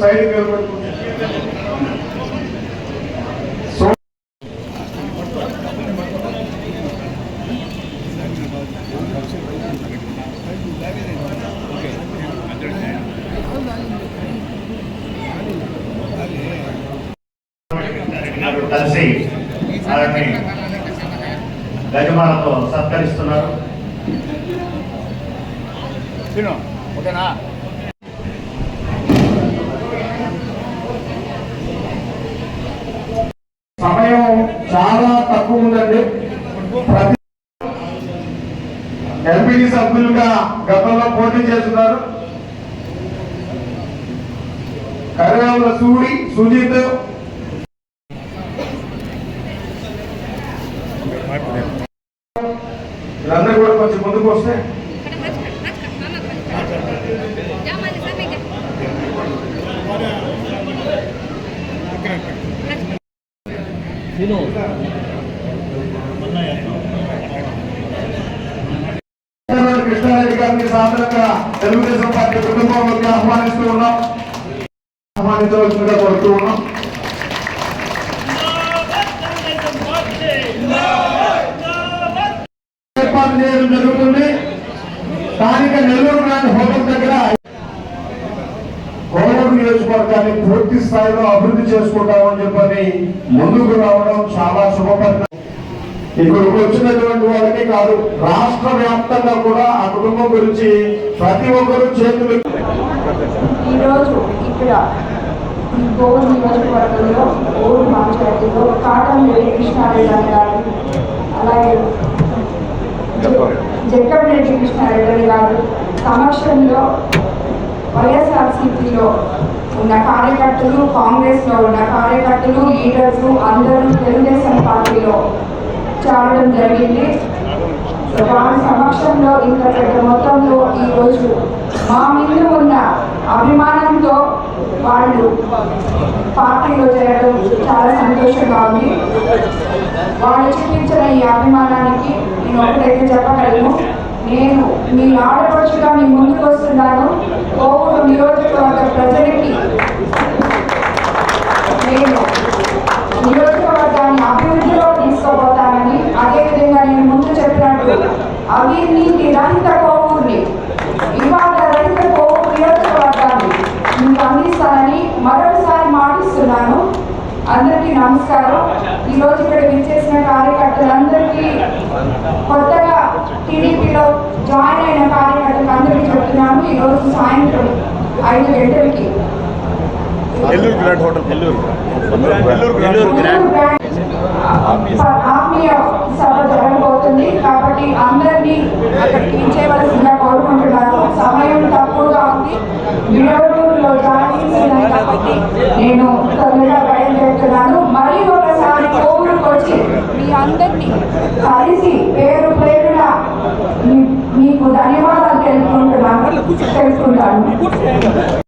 Side నిలబడుకుంటే కలిసి వారిని గజమాలతో సత్కరిస్తున్నారు. ఓకేనా? సమయం చాలా తక్కువ ఉందండి. ప్రతి ఎంపీడీ సభ్యులుగా గతంలో పోటీ చేస్తున్నారు. కర్యావుల సూడి సుజిత్ వీళ్ళందరూ కూడా కొంచెం ముందుకు వస్తే. కృష్ణారెడ్డి గారిని సాధారణంగా తెలుగుదేశం పార్టీ కుటుంబంలోకి ఆహ్వానిస్తూ ఉన్నాం. ఆహ్వానించవలసిందిగా కోరుతూ ఉన్నాం. స్థానిక నెల్లూరు లాంటి హోటల్ దగ్గర కోవూరు నియోజకవర్గాన్ని పూర్తి స్థాయిలో అభివృద్ధి చేసుకుంటామని చెప్పని ముందుకు రావడం చాలా శుభపరిణామం. ఇక్కడికి వచ్చినటువంటి వాళ్ళకి కాదు రాష్ట్ర వ్యాప్తంగా కూడా ఆ కుటుంబం గురించి ప్రతి ఒక్కరూ చేతులు ఈరోజు ఇక్కడ ఈ గోవూరు నియోజకవర్గంలో ఊరు మాట్లాడుతూ కాటం రెడ్డి కృష్ణారెడ్డి గారు అలాగే జక్కపరెడ్డి కృష్ణారెడ్డి గారు సమక్షంలో వైఎస్ఆర్సీపీలో ఉన్న కార్యకర్తలు కాంగ్రెస్లో ఉన్న కార్యకర్తలు లీడర్స్ అందరూ తెలుగుదేశం పార్టీలో చేరడం జరిగింది. వారి సమక్షంలో ఇంత పెద్ద మొత్తంలో ఈరోజు మా మీద ఉన్న అభిమాన వాళ్ళు పార్టీలో చేరడం చాలా సంతోషంగా ఉంది. వాళ్ళు చూపించిన ఈ అభిమానానికి నేను ఒకటైతే చెప్పగలను. నేను మీ ఆడపడుచుగా మీ ముందుకు వస్తున్నాను. ఓ నమస్కారం. ఈరోజు ఇక్కడ విచ్చేసిన కార్యకర్తలందరికీ కొత్తగా టీడీపీలో జాయిన్ అయిన కార్యకర్తలకు అందరికీ చెప్తున్నాను ఈరోజు సాయంత్రం ఐదు గంటలకి. ఆత్మీయ సభ జరగబోతుంది. కాబట్టి అందరినీ అక్కడికి ఇచ్చేవలసిందిగా కోరుకుంటున్నాను. సమయం తక్కువగా ఉంది. జాయిన్ కాబట్టి నేను తొందరగా మీ అందరినీ కలిసి పేరు పేరున మీకు ధన్యవాదాలు తెలుపుకుంటున్నాను. తెలుపుకుంటాను.